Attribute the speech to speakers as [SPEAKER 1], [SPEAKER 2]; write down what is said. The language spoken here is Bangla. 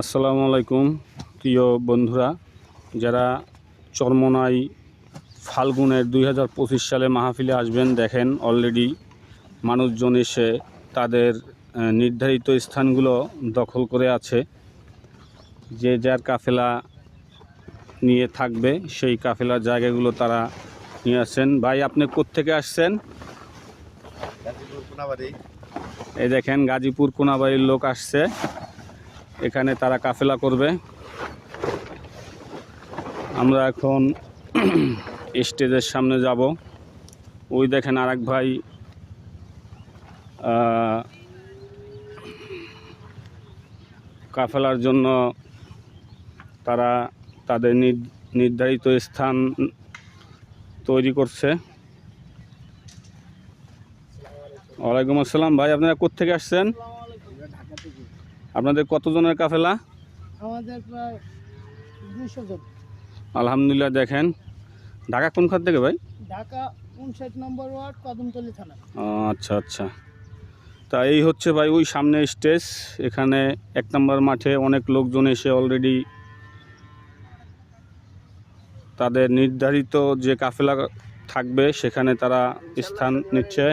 [SPEAKER 1] আসসালামু আলাইকুম প্রিয় বন্ধুরা যারা চরমনাই ফাল্গুনের দুই হাজার পঁচিশ সালে মাহফিলে আসবেন দেখেন অলরেডি মানুষজন এসে তাদের নির্ধারিত স্থানগুলো দখল করে আছে। যে যার কাফেলা নিয়ে থাকবে সেই কাফেলার জায়গাগুলো তারা নিয়ে আসছেন। ভাই আপনি কোত্থেকে আসছেন? এই দেখেন গাজীপুর কোনাবাড়ির লোক আসছে। এখানে তারা কাফেলা করবে। আমরা এখন স্টেজের সামনে যাব। ওই দেখেন আরেক ভাই কাফেলার জন্য তারা তাদের নির- নির্ধারিত স্থান তৈরি করছে। ওয়ালাইকুম আসসালাম ভাই, আপনারা কোত্থেকে আসছেন? আপনাদের কতজনের কাফেলা?
[SPEAKER 2] আমাদের প্রায় দুশো জন।
[SPEAKER 1] আলহামদুলিল্লাহ দেখেন। ঢাকা কোন খাত থেকে ভাই?
[SPEAKER 2] ঢাকা উনষাট নম্বর ওয়ার্ড কদমতলি থানা।
[SPEAKER 1] ও, আচ্ছা আচ্ছা। তা এই হচ্ছে ভাই ওই সামনে স্টেজ। এখানে এক নম্বর মাঠে অনেক লোকজন এসে অলরেডি তাদের নির্ধারিত যে কাফেলা থাকবে সেখানে তারা স্থান নিচ্ছে।